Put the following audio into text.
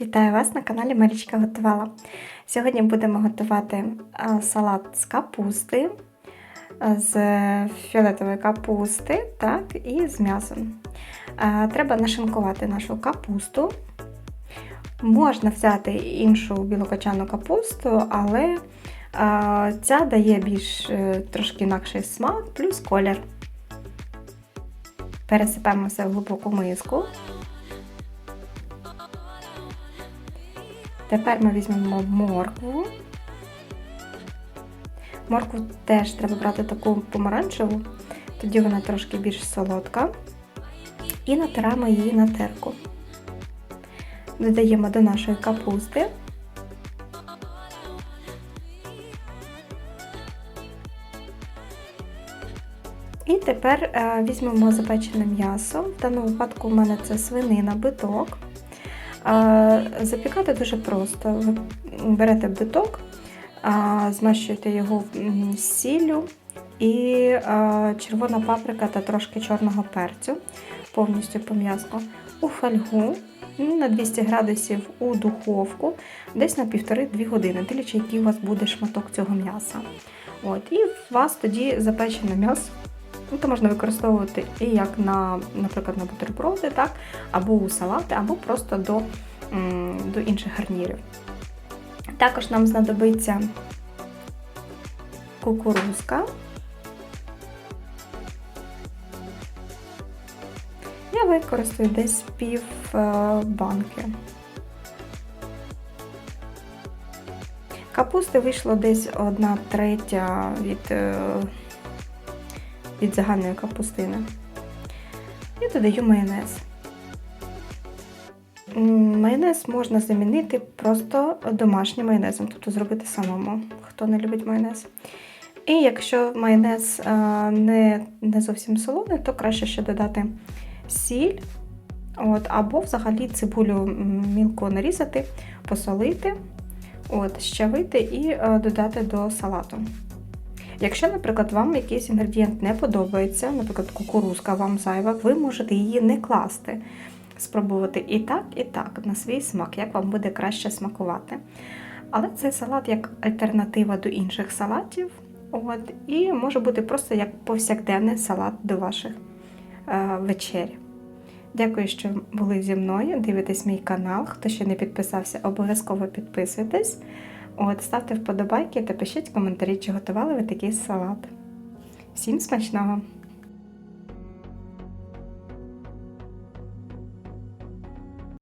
Вітаю вас на каналі Марічка Готувала. Сьогодні будемо готувати салат з капусти, з фіолетової капусти так, і з м'ясом. Треба нашинкувати нашу капусту. Можна взяти іншу білокочану капусту, але ця дає більш е, трошки інакший смак, плюс колір. Пересипаємо все в глибоку миску. Тепер ми візьмемо моркву. Моркву теж треба брати таку помаранчеву, тоді вона трошки більш солодка. І натираємо її на терку. Додаємо до нашої капусти. І тепер е, візьмемо запечене м'ясо. В даному випадку у мене це свинина, биток. Е, Запікати дуже просто. Ви берете биток, змащуєте його сіллю і червона паприка та трошки чорного перцю, повністю пом'язку, у фольгу ну, на 200 градусів у духовку, десь на 1,5-2 години, дивлячись, який у вас буде шматок цього м'яса. От, і у вас тоді запечене м'ясо. То можна використовувати і як на, наприклад, на бутерброди, так, або у салати, або просто до, до інших гарнірів. Також нам знадобиться кукурузка. Я використаю десь пів е, банки. Капусти вийшло десь одна третя від, е, від загальної капустини. І додаю майонез. Майонез можна замінити просто домашнім майонезом, тобто зробити самому, хто не любить майонез. І якщо майонез е, не, не зовсім солоний, то краще ще додати сіль, от, або взагалі цибулю мілко нарізати, посолити, от, щавити і е, додати до салату. Якщо, наприклад, вам якийсь інгредієнт не подобається, наприклад, кукурузка вам зайва, ви можете її не класти. Спробувати і так, і так, на свій смак, як вам буде краще смакувати. Але цей салат як альтернатива до інших салатів. От, і може бути просто як повсякденний салат до ваших е, вечер. Дякую, що були зі мною. Дивитесь мій канал. Хто ще не підписався, обов'язково підписуйтесь. От, ставте вподобайки та пишіть коментарі, чи готували ви такий салат. Всім смачного!